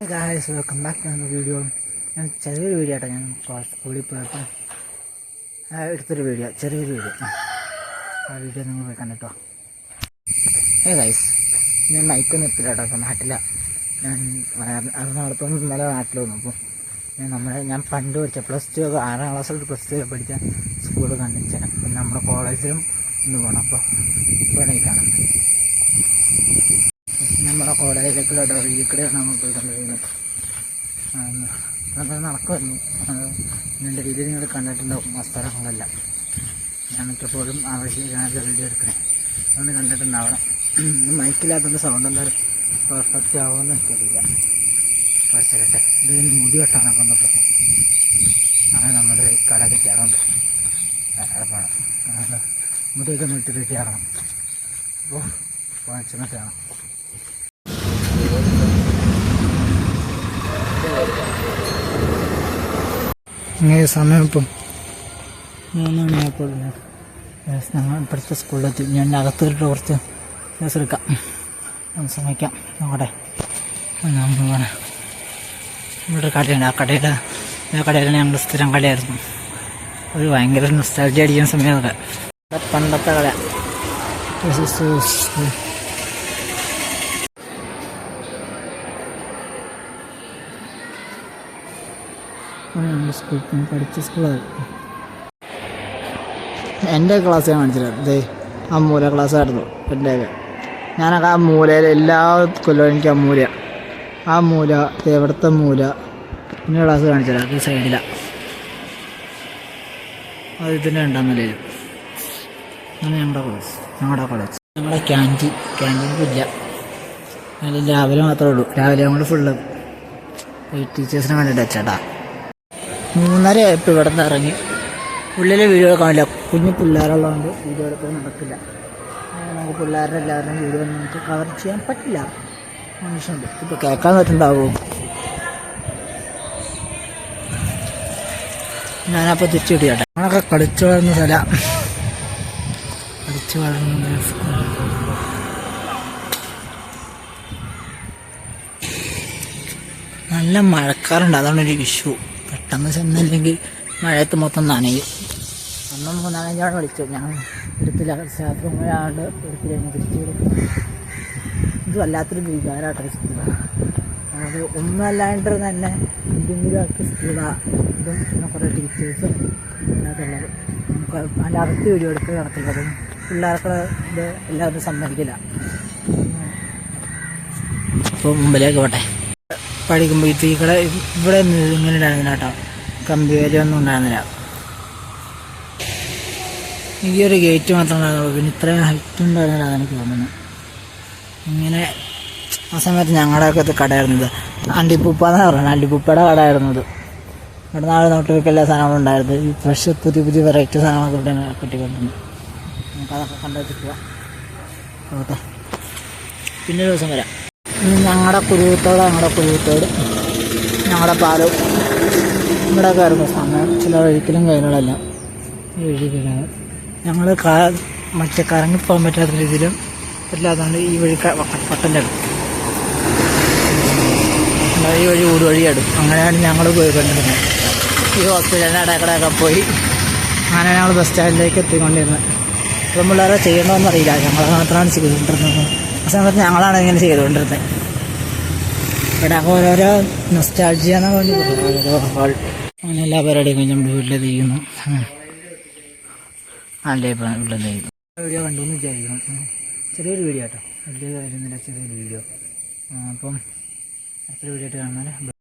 Guys welcome back to video ഞാൻ ചെറിയൊരു video ആട്ടോ ഞാൻ സ്കൂളിൽ പോയപ്പോൾ എടുത്തൊരു വീഡിയോ ചെറിയൊരു വീഡിയോ ആ വീഡിയോ നിങ്ങൾ പോയി കണ്ടിട്ടോ. ഏ ഗായസ് ഞാൻ മൈക്കൊന്നും എത്തില്ല കേട്ടോ അപ്പം നാട്ടില. ഞാൻ എറണാകുളത്തും ഇന്നലെ നാട്ടിൽ വന്നു അപ്പോൾ ഞാൻ നമ്മുടെ ഞാൻ പണ്ട് പഠിച്ച പ്ലസ് ടു ഒക്കെ ആറാം ക്ലാസ്സിൽ പ്ലസ് ടു പഠിച്ച സ്കൂൾ കണ്ടിച്ചാൽ പിന്നെ നമ്മുടെ കോളേജിലും ഒന്ന് പോകണം അപ്പോൾ ഇപ്പോൾ കാണാം നമ്മുടെ കോടതിയിലേക്കുള്ള വഴിയിലൂടെയാണ് നമ്മൾ പോയി കണ്ടിരുന്നത് നമ്മൾ നടക്കുമായിരുന്നു. എന്റെ രീതിയിൽ നിങ്ങൾ കണ്ടിട്ടുണ്ടാവും. ആ സ്ഥലങ്ങളെല്ലാം. ഞാൻ മിക്കപ്പോഴും ആവശ്യമില്ലാതെ വീഡിയോ എടുക്കണേ. അതുകൊണ്ട് കണ്ടിട്ടുണ്ടാവണം. മൈക്കില്ലാത്തതിന്റെ സൗണ്ട് എന്തായാലും പെർഫെക്റ്റ് ആവുമെന്ന് എനിക്കറിയില്ല. പഠിച്ചിട്ടെ ഇത് ഇനി മുടി വെട്ടാണ് കൊണ്ടപ്പോൾ അങ്ങനെ നമ്മുടെ കട കെട്ടിയാറുണ്ട് പോകണം മുടിയൊക്കെ നീട്ടി കെട്ടിയാറണം അപ്പോൾ ചെന്നിട്ടാണ് ഇങ്ങനെ സമയം ഇപ്പം മൂന്ന് മണിയായപ്പോൾ ഞങ്ങൾ ഇപ്പോഴത്തെ സ്കൂളിലെത്തി. ഞാൻ അകത്ത് കിട്ടി കുറച്ച് ദിവസം എടുക്കാം. ഒന്ന് ശ്രമിക്കാം. നോക്കട്ടെ. നമ്മൾ പോകണേ ഇവിടെ ഒരു കടയുണ്ട്. ആ കടയുടെ ആ കടയിലാണ് ഞങ്ങൾ സ്ഥിരം കടയായിരുന്നു ഒരു ഭയങ്കര നൊസ്റ്റാൾജി അടിക്കുന്ന സമയമൊക്കെ പണ്ടത്തെ കട സ്കൂൾ പഠിച്ച സ്കൂളാണ് എന്റെ ക്ലാസ് ഞാൻ കാണിച്ചില്ല ദേ ആ മൂല ക്ലാസ് ആയിരുന്നു എന്റെയൊക്കെ ഞാനൊക്കെ ആ മൂലയിൽ എല്ലാ കൊല്ലവും എനിക്ക് ആ മൂല. ആ മൂല ദേ മൂല. പിന്നെ ക്ലാസ് കാണിച്ചില്ല അത് സൈഡിലാണ് അത് ഇതിന്റെ രണ്ടാം നിലയിൽ അങ്ങനെ ഞങ്ങളുടെ ക്ലാസ് ഞങ്ങളുടെ കോളേജ് ഞങ്ങളുടെ ക്യാന്റീൻ ക്യാന്റീൻ ഇല്ല. അതിൽ രാവിലെ മാത്രമേ ഉള്ളൂ. രാവിലെ നമ്മൾ ഫുള്ള് ടീച്ചേഴ്സിനെ കണ്ടിട്ട് ചേട്ടാ മൂന്നര ആയപ്പോൾ ഇവിടെ നിന്ന് ഇറങ്ങി. ഉള്ളിലെ വീഡിയോ കാണില്ല കുഞ്ഞു പിള്ളേരുള്ളതുകൊണ്ട് വീഡിയോ എടുക്കാൻ നടക്കില്ല. നമുക്ക് പിള്ളേരുടെ എല്ലാവരുടെയും വീഡിയോ നമുക്ക് കവർ ചെയ്യാൻ പറ്റില്ല. മനുഷ്യണ്ട് ഇപ്പോൾ കേൾക്കാൻ പറ്റുന്നുണ്ടാവും? ഞാനപ്പോൾ തിരിച്ചു കിട്ടിയാട്ടെ നമ്മളൊക്കെ കളിച്ചു വളർന്ന സ്ഥലം. കളിച്ചു വളർന്ന നല്ല മഴക്കാറുണ്ട്. അതാണ് ഒരു ഇഷ്യൂ പെട്ടെന്ന് ചെന്നില്ലെങ്കിൽ മഴയത്ത് മൊത്തം നനയും. അന്നും നനഞ്ഞാണ് വിളിച്ചു. ഞാൻ രാത്രി മഴയാണ്ട് എടുത്തില്ല. ഞാൻ തിരിച്ചു ഇത് വല്ലാത്തൊരു വികാരമായിട്ട് സ്കൂളാണ് അത് ഒന്നുമല്ലാണ്ട് തന്നെ എന്തെങ്കിലുമൊക്കെ സ്കൂളാണ് ഇതും പിന്നെ കുറേ ടീച്ചേഴ്സും അതിനകത്തുള്ളത് നമുക്ക് അതിന്റെ അകത്ത് വീഡിയോ എടുത്ത് നടത്തുള്ളത് പിള്ളേർക്ക് ഇത് എല്ലാവരും സമ്മതിക്കില്ല. അപ്പോൾ മുമ്പിലേക്ക് പോട്ടെ. പഠിക്കുമ്പോൾ ഈ തീക്കട ഇവിടെ ഇങ്ങനെ ഉണ്ടായിരുന്നില്ല കേട്ടോ കമ്പി ഒന്നും ഉണ്ടായിരുന്നില്ല. ഈ ഒരു ഗേറ്റ് മാത്രം ഉണ്ടായിരുന്നുള്ളൂ പിന്നെ ഇത്രയും ഹൈറ്റ് ഉണ്ടായിരുന്നില്ല എനിക്ക് തോന്നുന്നു ഇങ്ങനെ ആ സമയത്ത് ഞങ്ങളുടെയൊക്കെ കടയായിരുന്നത്. അണ്ടിപ്പൂപ്പ എന്നാണ് പറയുന്നത്. അണ്ടിപ്പൂപ്പയുടെ കടയായിരുന്നത്. ഇവിടെ നാളെ നോട്ടുകൾക്ക് എല്ലാ സാധനങ്ങളും ഉണ്ടായിരുന്നു ഈ ഫ്രഷ് പുതിയ പുതിയ വെറൈറ്റി സാധനങ്ങളൊക്കെ ഇവിടെ കിട്ടിക്കൊണ്ടിരുന്നു. നമുക്കതൊക്കെ കണ്ടെത്തിക്കുക ഓക്കെ പിന്നെ ദിവസം വരാം. ഇനി ഞങ്ങളുടെ കുരുവിത്തോട് ഞങ്ങളുടെ കുരുവിത്തോട് ഞങ്ങളുടെ പാലം ഇവിടെ കയറുന്ന സമയം. ചില ഒഴിക്കലും കാര്യങ്ങളെല്ലാം ഈ ഒഴിക്കലാണ് ഞങ്ങൾ കാ മറ്റേ കറങ്ങിപ്പോകാൻ പറ്റാത്ത രീതിയിലും എല്ലാതാണ് ഈ വഴി പട്ടന്റെ അടുത്ത് ഈ വഴി ഊട് വഴിയാടും അങ്ങനെയാണ് ഞങ്ങൾ പോയി കണ്ടിരുന്നത് ഈ ഹോസ്പിറ്റലിന്റെ ഇടക്കടയൊക്കെ പോയി അങ്ങനെ ഞങ്ങൾ ബസ് സ്റ്റാൻഡിലേക്ക് എത്തിക്കൊണ്ടിരുന്നത്. ഇപ്പം പിള്ളേരെ ചെയ്യണമെന്നറിയില്ല ഞങ്ങൾ മാത്രമാണ് ചെയ്തുകൊണ്ടിരുന്നത്. ആ സമയത്ത് ഞങ്ങളാണ് ഇങ്ങനെ ചെയ്തുകൊണ്ടിരുന്നത് ഇവിടെ ഓരോരോ നൊസ്റ്റാൾജിയ എന്ന് പറഞ്ഞ് ഓരോ ഹാൾ അങ്ങനെ എല്ലാ പരിപാടിയും കഴിഞ്ഞ് നമ്മുടെ വീട്ടിൽ അല്ലേ ഇപ്പം വീട്ടിൽ ചെയ്യുന്നു? വീഡിയോ കണ്ടു എന്ന് വിചാരിക്കുന്നു. ചെറിയൊരു വീഡിയോ കേട്ടോ. വലിയ കാര്യമൊന്നുമില്ല ചെറിയൊരു വീഡിയോ. അപ്പം അടുത്തൊരു വീഡിയോ ആയിട്ട് കാണുന്നത്